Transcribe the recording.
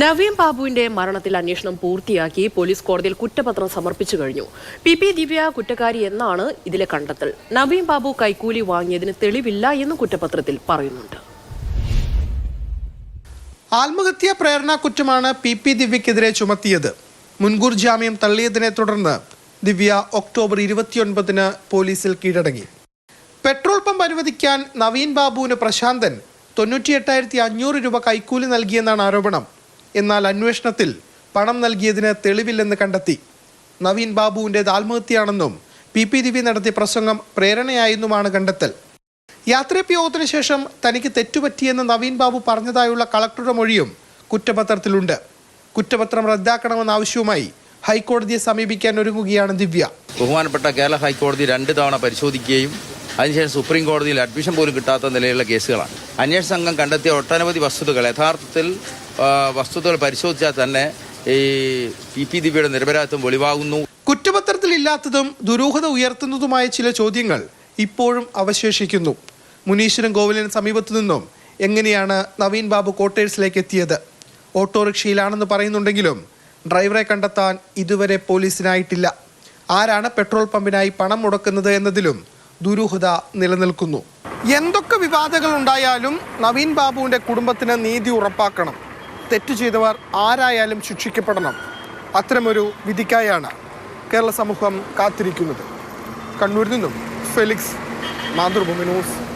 നവീൻ ബാബുവിന്റെ മരണത്തിൽ അന്വേഷണം പൂർത്തിയാക്കി പോലീസ് കോടതിയിൽ കുറ്റപത്രം സമർപ്പിച്ചു കഴിഞ്ഞു. പി പി ദിവ്യ കുറ്റക്കാരി എന്നാണ് ഇതിലെ കണ്ടെത്തൽ. നവീൻ ബാബു കൈക്കൂലി വാങ്ങിയതിന് തെളിവില്ല എന്ന് കുറ്റപത്രത്തിൽ പറയുന്നുണ്ട്. ആത്മഹത്യാ പ്രേരണ കുറ്റമാണ് പി പി ദിവ്യക്കെതിരെ ചുമത്തിയത്. മുൻകൂർ ജാമ്യം തള്ളിയതിനെ തുടർന്ന് ദിവ്യ ഒക്ടോബർ ഇരുപത്തിയൊൻപതിന് പോലീസിൽ കീഴടങ്ങി. പെട്രോൾ പമ്പ് അനുവദിക്കാൻ നവീൻ ബാബുവിന് പ്രശാന്തൻ തൊണ്ണൂറ്റിയെട്ടായിരത്തി അഞ്ഞൂറ് രൂപ കൈക്കൂലി നൽകിയെന്നാണ് ആരോപണം. എന്നാൽ അന്വേഷണത്തിൽ പണം നൽകിയതിന് തെളിവില്ലെന്ന് കണ്ടെത്തി. നവീൻ ബാബുവിന്റേത് ആത്മഹത്യയാണെന്നും പി പി ദിവി നടത്തിയ പ്രസംഗം പ്രേരണയായെന്നുമാണ് കണ്ടെത്തൽ. യാത്രയപ്പ് ശേഷം തനിക്ക് തെറ്റുപറ്റിയെന്ന് നവീൻ ബാബു പറഞ്ഞതായുള്ള കളക്ടറുടെ മൊഴിയും കുറ്റപത്രത്തിലുണ്ട്. കുറ്റപത്രം റദ്ദാക്കണമെന്ന ആവശ്യവുമായി ഹൈക്കോടതിയെ സമീപിക്കാൻ ഒരുങ്ങുകയാണ് ദിവ്യ. ബഹുമാനപ്പെട്ട കേരള ഹൈക്കോടതി രണ്ട് തവണ പരിശോധിക്കുകയും അതിനുശേഷം സുപ്രീം കോടതിയിൽ അഡ്മിഷൻ പോലും കിട്ടാത്ത നിലയിലുള്ള കേസുകളാണ്. അന്വേഷണ സംഘം കണ്ടെത്തിയ ഒട്ടനവധി വസ്തുതകൾ യഥാർത്ഥത്തിൽ വസ്തുതകൾ പരിശോധിച്ചാൽ തന്നെ ഈ പി പി ദിവ്യയുടെ നിരപരാധിത്വം വെളിവാകുന്നു. കുറ്റപത്രത്തിൽ ഇല്ലാത്തതും ദുരൂഹത ഉയർത്തുന്നതുമായ ചില ചോദ്യങ്ങൾ ഇപ്പോഴും അവശേഷിക്കുന്നു. മുനീശ്വരൻ കോവിലിന് സമീപത്തു നിന്നും എങ്ങനെയാണ് നവീൻ ബാബു ക്വാർട്ടേഴ്സിലേക്ക് എത്തിയത്? ഓട്ടോറിക്ഷയിലാണെന്ന് പറയുന്നുണ്ടെങ്കിലും ഡ്രൈവറെ കണ്ടെത്താൻ ഇതുവരെ പോലീസിനായിട്ടില്ല. ആരാണ് പെട്രോൾ പമ്പിനായി പണം മുടക്കുന്നത് എന്നതിലും ദുരൂഹത നിലനിൽക്കുന്നു. എന്തൊക്കെ വിവാദങ്ങൾ ഉണ്ടായാലും നവീൻ ബാബുവിന്റെ കുടുംബത്തിന് നീതി ഉറപ്പാക്കണം. തെറ്റു ചെയ്തവർ ആരായാലും ശിക്ഷിക്കപ്പെടണം. അത്തരമൊരു വിധിക്കായാണ് കേരള സമൂഹം കാത്തിരിക്കുന്നത്. കണ്ണൂരിൽ നിന്നും ഫെലിക്സ് മാതൃഭൂമി ന്യൂസ്.